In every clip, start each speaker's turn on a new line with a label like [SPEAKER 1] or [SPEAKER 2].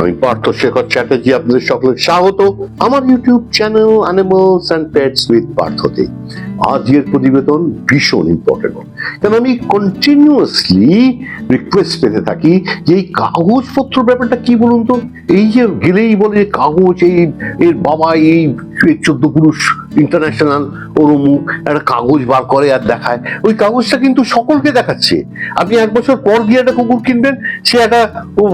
[SPEAKER 1] আমি পার্থ শেখর চ্যাটার্জি, আপনাদের সকলের স্বাগত আমার YouTube channel animals and pets with পার্থতে। আজকের প্রতিবেদন ভীষণ ইম্পর্টেন্ট কারণ আমি কন্টিনিউয়াসলি রিকোয়েস্ট পেতে থাকি যে এই কাগজপত্র ব্যাপারটা কি বলুন তো? এই যে গেলেই বলে কাগজ, এই এর বাবা, এই চোদ্দ পুরুষ ইন্টারন্যাশনাল ওর মুখ একটা কাগজ বার করে আর দেখায়। ওই কাগজটা কিন্তু সকলকে দেখাচ্ছে। আপনি এক বছর পর গিয়ে একটা কুকুর কিনবেন, সে একটা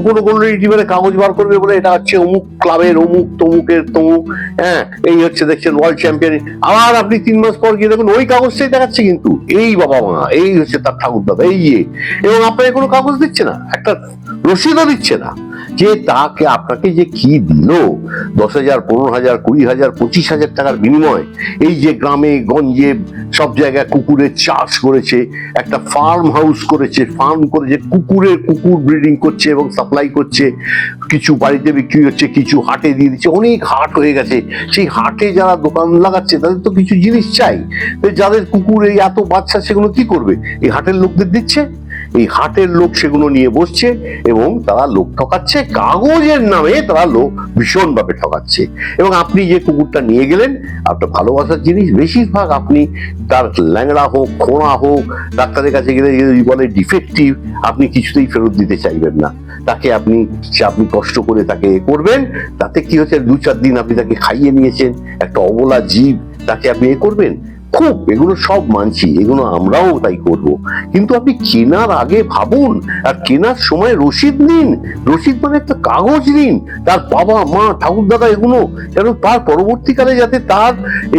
[SPEAKER 1] কোনো কোনো রিটিভারে কাগজ বার করবে বলে এটা হচ্ছে অমুক ক্লাবের অমুক তমুকের তমুক হ্যাঁ এই হচ্ছে দেখছেন ওয়ার্ল্ড চ্যাম্পিয়ন আবার আপনি তিন মাস পর গিয়ে দেখুন ওই কাগজটাই দেখাচ্ছে কিন্তু। এই বাবা মা, এই হচ্ছে তার ঠাকুর দাদা এই ইয়ে। এবং আপনাকে কোনো কাগজ দিচ্ছে না, একটা রসিদও দিচ্ছে না। যে তাকে আপনাকে যে কি দিল, দশ হাজার, পনেরো হাজার, কুড়ি হাজার, পঁচিশ হাজার টাকার বিনিময়, এই যে গ্রামে, গঞ্জে, সব জায়গায় কুকুরের চাষ করেছে, একটা ফার্ম হাউস করেছে ফার্ম করেছে, কুকুরের কুকুর ব্রিডিং করছে এবং সাপ্লাই করছে, কিছু বাড়িতে বিক্রি হচ্ছে, কিছু হাটে দিয়ে দিচ্ছে, অনেক হাট হয়ে গেছে। সেই হাটে যারা দোকান লাগাচ্ছে, তাদের তো কিছু জিনিস চাই। যাদের কুকুর এই এত বাচ্চা, সেগুলো কি করবে? এই হাটের লোকদের দিচ্ছে? এই হাটের লোক সেগুলো নিয়ে বসছে এবং তারা লোক ঠকাচ্ছে। কাগজের নামে তারা লোক ভীষণভাবে ঠকাচ্ছে। এবং আপনি যে কুকুরটা নিয়ে গেলেন, আপনার ভালোবাসার জিনিস, বেশিরভাগ আপনি তার ল্যাংড়া হোক, খোঁড়া হোক, ডাক্তারের কাছে গেলে যদি বলে ডিফেক্টিভ আপনি কিছুতেই ফেরত দিতে চাইবেন না। তাকে আপনি আপনি কষ্ট করে তাকে করবেন। তাতে কি হচ্ছে? দু চার দিন আপনি তাকে খাইয়ে নিয়েছেন, একটা অবলা জীব, তাকে আপনি এ করবেন? খুব, এগুলো সব মানছি, এগুলো আমরাও তাই করব। কিন্তু আপনি কেনার আগে ভাবুন, আর কেনার সময় রসিদ নিন। রসিদ মানে একটা কাগজ নিন। তার বাবা, মা ঠাকুর দাদা এগুলো কেন তার পরবর্তীকালে যাতে তার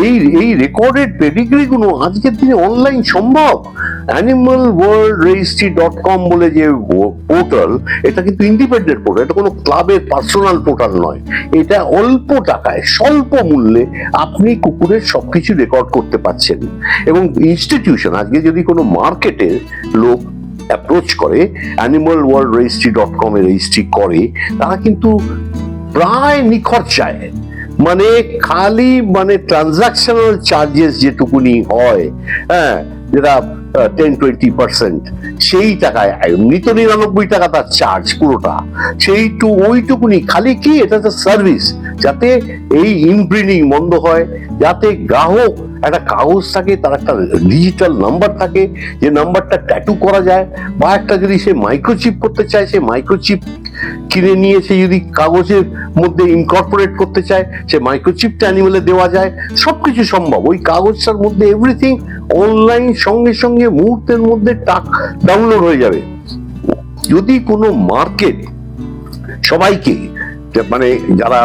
[SPEAKER 1] এই এই রেকর্ডেড পেডিগ্রিগুলো আজকের দিনে অনলাইন সম্ভব। Animal world registry dot com বলে যে পোর্টাল, এটা কিন্তু ইন্ডিপেন্ডেন্ট পোর্টাল, এটা কোনো ক্লাবের পার্সোনাল পোর্টাল নয়। এটা অল্প টাকায়, স্বল্প মূল্যে আপনি কুকুরের সবকিছু রেকর্ড করতে পারছেন। এবং ইনস্টিটিউশন আজকে যদি কোনো মার্কেটের লোক অ্যাপ্রোচ করে animal world registry dot com registry করে, তারা কিন্তু প্রায় নিখরচায় মানে খালি মানে ট্রানজাকশনাল চার্জেস যেটুকুনি হয় হ্যাঁ যেটা টেন টোয়েন্টি পার্সেন্ট সেই টাকায় এমনি তো নিরানব্বই টাকা তার চার্জ পুরোটা। সেইটু, ওইটুকুনি, খালি কি? এটা তো সার্ভিস যাতে এই ইনব্রিডিং বন্ধ হয়, যাতে গ্রাহক একটা কাগজ থাকে, তার একটা ডিজিটাল নাম্বার থাকে, যে নাম্বারটা ট্যাটু করা যায়, বা একটা যদি সে মাইক্রোচিপ করতে চায়, সে মাইক্রোচিপ কিনে নিয়ে সে যদি কাগজের মধ্যে ইনকর্পোরেট করতে চায়, সে মাইক্রোচিপটা অ্যানিমেলে দেওয়া যায়, সবকিছু সম্ভব। ওই কাগজটার মধ্যে এভরিথিং অনলাইন সঙ্গে সঙ্গে মুহূর্তের মধ্যে টাক ডাউনলোড হয়ে যাবে। যদি কোনো মার্কেট সবাইকে মানে যারা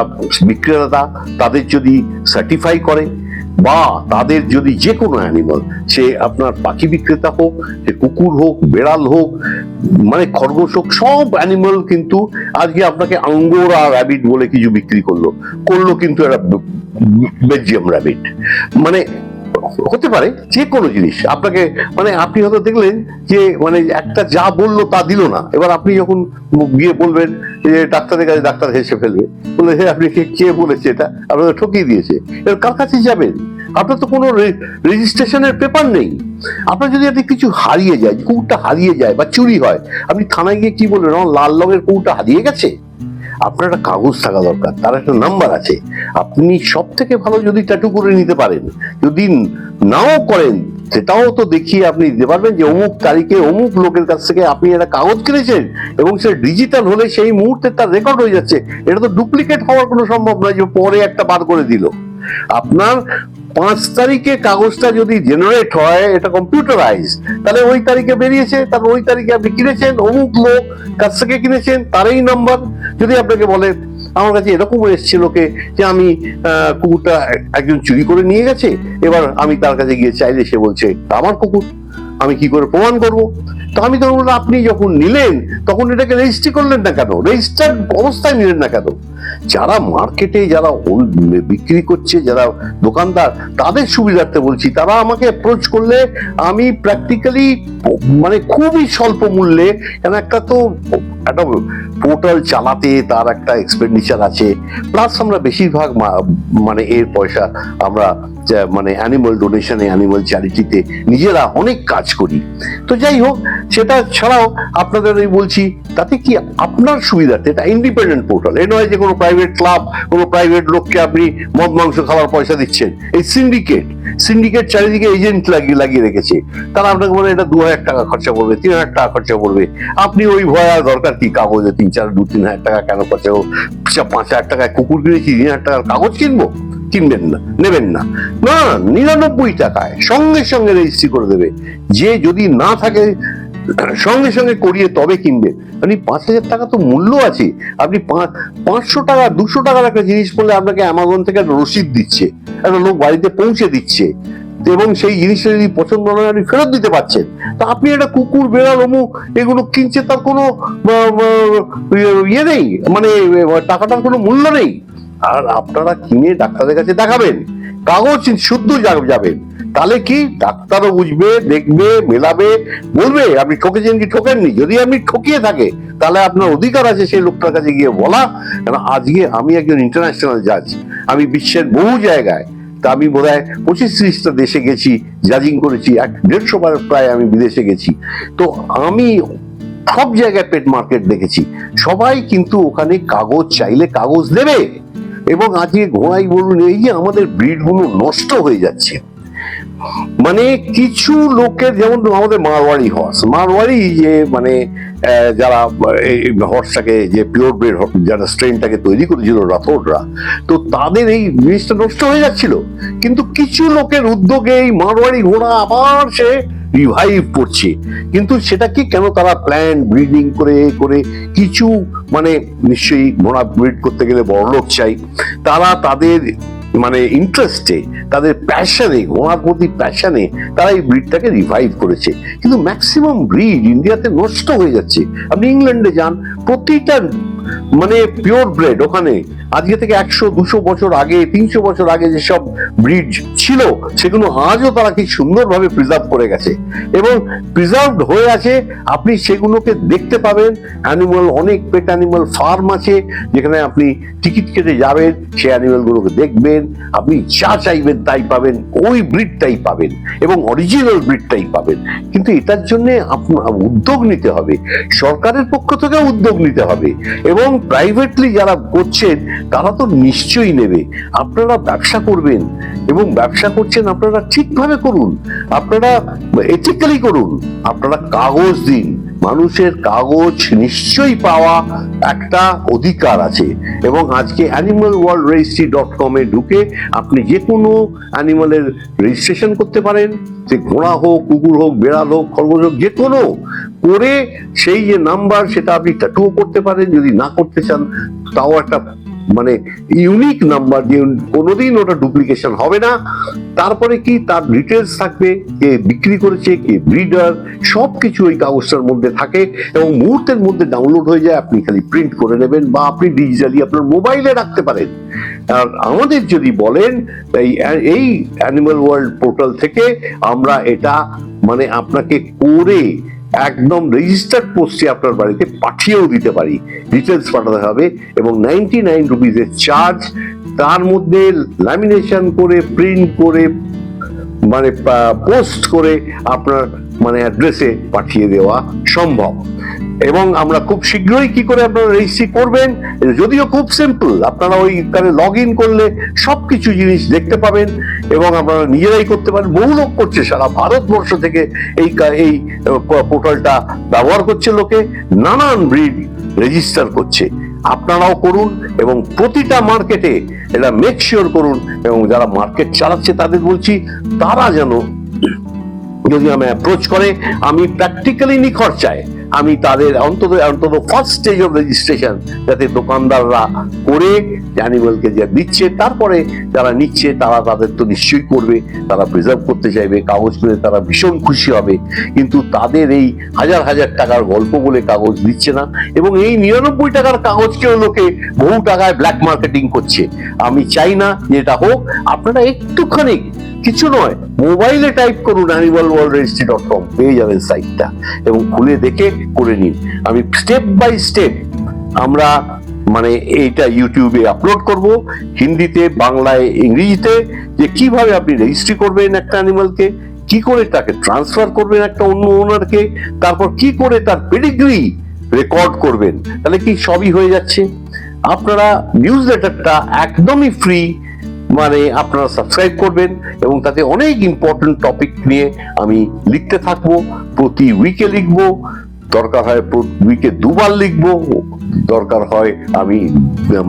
[SPEAKER 1] বিক্রেতা তাদের যদি সার্টিফাই করে, বা তাদের যদি যে কোনো অ্যানিমাল সে আপনার পাখি বিক্রেতা হোক, সে কুকুর হোক, বেড়াল হোক মানে খরগোশ হোক, সব অ্যানিমাল কিন্তু আজকে আপনাকে আঙ্গোরা র্যাবিট বলে কিছু বিক্রি করল। করল কিন্তু একটা বেলজিয়াম র্যাবিট মানে হতে পারে, যে কোনো জিনিস। আপনাকে মানে আপনি হয়তো দেখলেন যে মানে একটা যা বলল তা দিল না। এবার আপনি যখন গিয়ে বলবেন যে, ডাক্তারের কাছে ডাক্তার হেসে ফেলবে, বলে, হে, আপনি কে বলেছে এটা? আপনাকে ঠকিয়ে দিয়েছে। এবার কার কাছে যাবেন? আপনার তো কোনো রেজিস্ট্রেশনের পেপার নেই। আপনার যদি একটা কিছু হারিয়ে যায় কুকুরটা হারিয়ে যায় বা চুরি হয়, আপনি থানায় গিয়ে কি বলবেন? আমার লাল রঙের কুকুরটা হারিয়ে গেছে? আপনার একটা কাগজ থাকা দরকার, তার একটা নাম্বার আছে। আপনি সব থেকে ভালো যদি ট্যাটু করে নিতে পারেন, যদি নাও করেন, সেটাও তো দেখিয়ে আপনি দিতে পারবেন যে অমুক তারিখে অমুক লোকের কাছ থেকে আপনি একটা কাগজ কিনেছেন এবং সে ডিজিটাল হলে সেই মুহূর্তে তার রেকর্ড হয়ে যাচ্ছে। এটা তো ডুপ্লিকেট হওয়ার কোনো সম্ভব নয় যে পরে একটা বার করে দিল। আপনার পাঁচ তারিখে কাগজটা যদি জেনারেট হয়, এটা কম্পিউটারাইজ তাহলে ওই তারিখে বেরিয়েছে, তারপর ওই তারিখে আপনি কিনেছেন, অমুক লোক কাছ থেকে কিনেছেন, তারই নাম্বার যদি আপনাকে বলে, আমার কাছে এরকম এসেছিল লোকে যে আমি কুকুরটা একজন চুরি করে নিয়ে গেছে, এবার আমি তার কাছে গিয়ে চাইলে সে বলছে আমার কুকুর, আমি কি করে প্রমাণ করব? তো আমি তো বললাম আপনি যখন নিলেন, তখন এটাকে রেজিস্ট্রি করলেন না কেন? রেজিস্টার্ড অবস্থায় নিলেন না কেন? যারা মার্কেটে যারা বিক্রি করছে, যারা দোকানদার, তাদের সুবিধার্থে বলছি, তারা আমাকে অ্যাপ্রোচ করলে আমি প্র্যাকটিক্যালি মানে খুবই স্বল্প মূল্যে, কেন একটা তো একটা পোর্টাল চালাতে তার একটা এক্সপেন্ডিচার আছে। প্লাস আমরা বেশিরভাগ মানে এর পয়সা আমরা মানে অ্যানিমাল ডোনেশনে অ্যানিমাল চ্যারিটিতে নিজেরা অনেক কাজ করি। তো যাই হোক, সেটা ছাড়াও আপনাদের বলছি, তাতে কি আপনার সুবিধাতে এটা ইন্ডিপেন্ডেন্ট পোর্টাল এ নয় যে কোনো প্রাইভেট ক্লাব কোনো প্রাইভেট লোককে আপনি মদ, মাংস খাওয়ার পয়সা দিচ্ছেন। এই সিন্ডিকেট সিন্ডিকেট চারিদিকে এজেন্ট লাগিয়ে লাগিয়ে রেখেছে। তারা আপনাকে বলে, এটা দু হাজার টাকা খরচা পড়বে, তিন হাজার টাকা খরচা পড়বে। আপনি ওই ভয় আর দরকার কি কাগজে? তিন চার, দু তিন হাজার টাকা কেন খরচা পাঁচ হাজার টাকায় কুকুর কিনেছি, তিন হাজার টাকার কাগজ কিনবো? কিনবেন না, নেবেন না। না, নিরানব্বই টাকায় সঙ্গে সঙ্গে রেজিস্ট্রি করে দেবে। যে যদি না থাকে সঙ্গে সঙ্গে করিয়ে তবে কিনবেন আপনি পাঁচ হাজার টাকা তো মূল্য আছে। আপনি পাঁচশো টাকা দুশো টাকার একটা জিনিস করলে আপনাকে অ্যামাজন থেকে একটা রসিদ দিচ্ছে। একটা লোক বাড়িতে পৌঁছে দিচ্ছে। এবং সেই জিনিসটা যদি পছন্দ না আপনি ফেরত দিতে পারছেন। তা আপনি একটা কুকুর বেড়াল অমুক এগুলো কিনছে তার কোনো আহ, ইয়ে নেই। মানে টাকাটার কোনো মূল্য নেই। আর আপনারা কিনে ডাক্তারের কাছে দেখাবেন। কাগজ শুদ্ধ যাবেন। তাহলে কি? ডাক্তারও বুঝবে, দেখবে, মেলাবে, বলবে, আপনি ঠকেছেন কি ঠকেননি? যদি আপনি ঠকিয়ে থাকে, তাহলে আপনার অধিকার আছে সেই লোকটার কাছে গিয়ে বলা। কারণ আজকে আমি একজন ইন্টারন্যাশনাল জাজ আমি বিশ্বের বহু জায়গায়, তা আমি বোধ হয় পঁচিশ ত্রিশটা দেশে গেছি জাজিং করেছি, এক দেড়শো বার প্রায় আমি বিদেশে গেছি। তো আমি সব জায়গায় পেট মার্কেট দেখেছি। সবাই কিন্তু ওখানে কাগজ চাইলে কাগজ দেবে। এবং আজকে ঘোড়াই বলুন এই যে আমাদের ব্রিডগুলো নষ্ট হয়ে যাচ্ছে। মানে কিছু লোকের যেমন আমাদের মারওয়াড়ি হর্স মারওয়াড়ি যে মানে যারা হর্সটাকে যে পিওর ব্রিড যারা স্ট্রেনটাকে তৈরি করেছিল রাথোররা, তো তাদের এই জিনিসটা নষ্ট হয়ে যাচ্ছিল। কিন্তু কিছু লোকের উদ্যোগে এই মারওয়াড়ি ঘোড়া আবার সে রিভাইভ করছে। কিন্তু সেটা কি কেন তারা প্ল্যান ব্রিডিং করে করে কিছু মানে নিশ্চয়ই ঘোড়া ব্রিড করতে গেলে বড় লোক চাই? তারা তাদের মানে ইন্টারেস্টে তাদের প্যাশনে ঘোড়ার প্রতি প্যাশনে তারা এই ব্রিডটাকে রিভাইভ করেছে। কিন্তু ম্যাক্সিমাম ব্রিড ইন্ডিয়াতে নষ্ট হয়ে যাচ্ছে। আপনি ইংল্যান্ডে যান, প্রতিটা মানে পিওর ব্রেড ওখানে। আজকে থেকে একশো, দুশো বছর আগে, তিনশো বছর আগে যেসব ব্রিড ছিল, সেগুলো আজও তারা কি সুন্দরভাবে প্রিজার্ভ করে গেছে। এবং প্রিজার্ভড হয়ে আছে, আপনি সেগুলোকে দেখতে পাবেন। অ্যানিমাল অনেক পেট অ্যানিমাল ফার্ম আছে, যেখানে আপনি টিকিট কেটে যাবেন, সেই অ্যানিমালগুলোকে দেখবেন, আপনি যা চাইবেন তাই পাবেন, ওই ব্রিডটাই পাবেন, এবং অরিজিনাল ব্রিডটাই পাবেন। কিন্তু এটার জন্য আপনার উদ্যোগ নিতে হবে, সরকারের পক্ষ থেকে উদ্যোগ নিতে হবে, এবং প্রাইভেটলি যারা করছেন, তারা তো নিশ্চয়ই নেবে। আপনারা ব্যবসা করবেন এবং ব্যবসা করছেন আপনারা ঠিকভাবে করুন। আপনারা এথিক্যালি করুন। আপনারা কাগজ দিন। মানুষের কাগজ নিশ্চয়ই পাওয়া একটা অধিকার আছে। এবং আজকে অ্যানিমাল ওয়ার্ল্ড রেজিস্ট্রি ডট কমে ঢুকে আপনি যে কোনো অ্যানিমালের রেজিস্ট্রেশন করতে পারেন। সে ঘোড়া হোক, কুকুর হোক, বেড়াল হোক, খরগোশ হোক যে কোনো করে সেই যে নাম্বার সেটা আপনি ট্যাটুও করতে পারেন, যদি না করতে চান, তাও একটা মানে ইউনিক নাম্বার যে কোনোদিন ওটা ডুপ্লিকেশন হবে না। তারপরে কি তার ডিটেলস থাকবে, কে বিক্রি করেছে, কে ব্রিডার সব কিছু ওই কাগজটার মধ্যে থাকে এবং মুহূর্তের মধ্যে ডাউনলোড হয়ে যায়, আপনি খালি প্রিন্ট করে নেবেন বা আপনি ডিজিটালি আপনার মোবাইলে রাখতে পারেন। আর আমাদের যদি বলেন, এই এই অ্যানিমাল ওয়ার্ল্ড পোর্টাল থেকে আমরা এটা মানে আপনাকে করে একদম রেজিস্টার্ড পোস্টে আপনার বাড়িতে পাঠিয়েও দিতে পারি। ডিটেলস পাঠাতে হবে এবং নাইনটি নাইন রুপিজের চার্জ তার মধ্যে ল্যামিনেশন করে প্রিন্ট করে মানে পোস্ট করে আপনার মানে অ্যাড্রেসে পাঠিয়ে দেওয়া সম্ভব। এবং আমরা খুব শীঘ্রই কি করে আপনারা রেজিস্ট্রি করবেন? যদিও খুব সিম্পল আপনারা ওই তাহলে লগ ইন করলে সবকিছু জিনিস দেখতে পাবেন এবং আপনারা নিজেরাই করতে পারেন। বহু লোক করছে সারা ভারতবর্ষ থেকে এই এই পোর্টালটা ব্যবহার করছে লোকে। নানান ব্রিড রেজিস্টার করছে। আপনারাও করুন এবং প্রতিটা মার্কেটে এটা মেক শিওর করুন এবং যারা মার্কেট চালাচ্ছে তাদের বলছি, তারা যেন যদি আমি অ্যাপ্রোচ করে, আমি প্র্যাকটিক্যালি নিখরচায়। আমি তাদের অন্তত অন্তত ফার্স্ট স্টেজ অফ রেজিস্ট্রেশন যাতে দোকানদাররা করে অ্যানিমালকে যা দিচ্ছে, তারপরে যারা নিচ্ছে, তারা তাদের তো নিশ্চয়ই করবে, তারা প্রিজার্ভ করতে চাইবে, কাগজ পেলে তারা ভীষণ খুশি হবে। কিন্তু তাদের এই হাজার হাজার টাকার গল্প বলে কাগজ দিচ্ছে না, এবং এই নিরানব্বই টাকার কাগজকেও লোকে বহু টাকায় ব্ল্যাক মার্কেটিং করছে। আমি চাই না যে এটা হোক, আপনারা একটুখানি, কিছু নয় মোবাইলে টাইপ করুন animal world registry dot com পেয়ে যাবেন সাইটটা এবং খুলে দেখে করে নিন। আমি স্টেপ বাই স্টেপ আমরা মানে এইটা ইউটিউবে আপলোড করব, হিন্দিতে, বাংলায়, ইংরেজিতে, যে কীভাবে আপনি রেজিস্ট্রি করবেন একটা অ্যানিমালকে কি করে তাকে ট্রান্সফার করবেন একটা অন্য ওনারকে তারপর কি করে তার পেডিগ্রি রেকর্ড করবেন, তাহলে কি সবই হয়ে যাচ্ছে? আপনারা নিউজ লেটারটা একদমই ফ্রি মানে আপনারা সাবস্ক্রাইব করবেন এবং তাতে অনেক ইম্পর্টেন্ট টপিক নিয়ে আমি লিখতে থাকব, প্রতি উইকে লিখব। দরকার হয় উইকে দুবার লিখব, দরকার হয় আমি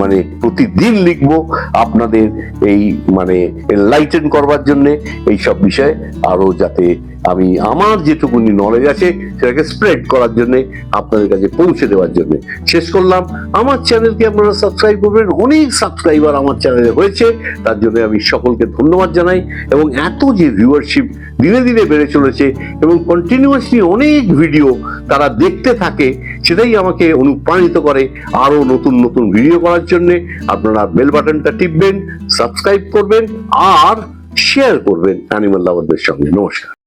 [SPEAKER 1] মানে প্রতিদিন লিখব আপনাদের এই মানে এনলাইটেন করবার জন্যে, এইসব বিষয়ে আরও যাতে আমি আমার যেটুকুনি নলেজ আছে, সেটাকে স্প্রেড করার জন্য, আপনাদের কাছে পৌঁছে দেওয়ার জন্য। শেষ করলাম, আমার চ্যানেলকে আপনারা সাবস্ক্রাইব করবেন। অনেক সাবস্ক্রাইবার আমার চ্যানেলে হয়েছে, তার জন্য আমি সকলকে ধন্যবাদ জানাই এবং এত যে ভিউয়ারশিপ দিনে দিনে বেড়ে চলেছে এবং কন্টিনিউয়াসলি অনেক ভিডিও তারা দেখতে থাকে, সেটাই আমাকে অনুপ্রাণিত করে আরও নতুন নতুন ভিডিও করার জন্য। আপনারা বেল বাটনটা টিপবেন সাবস্ক্রাইব করবেন, আর শেয়ার করবেন অ্যানিমাল লাভারদের সঙ্গে। নমস্কার।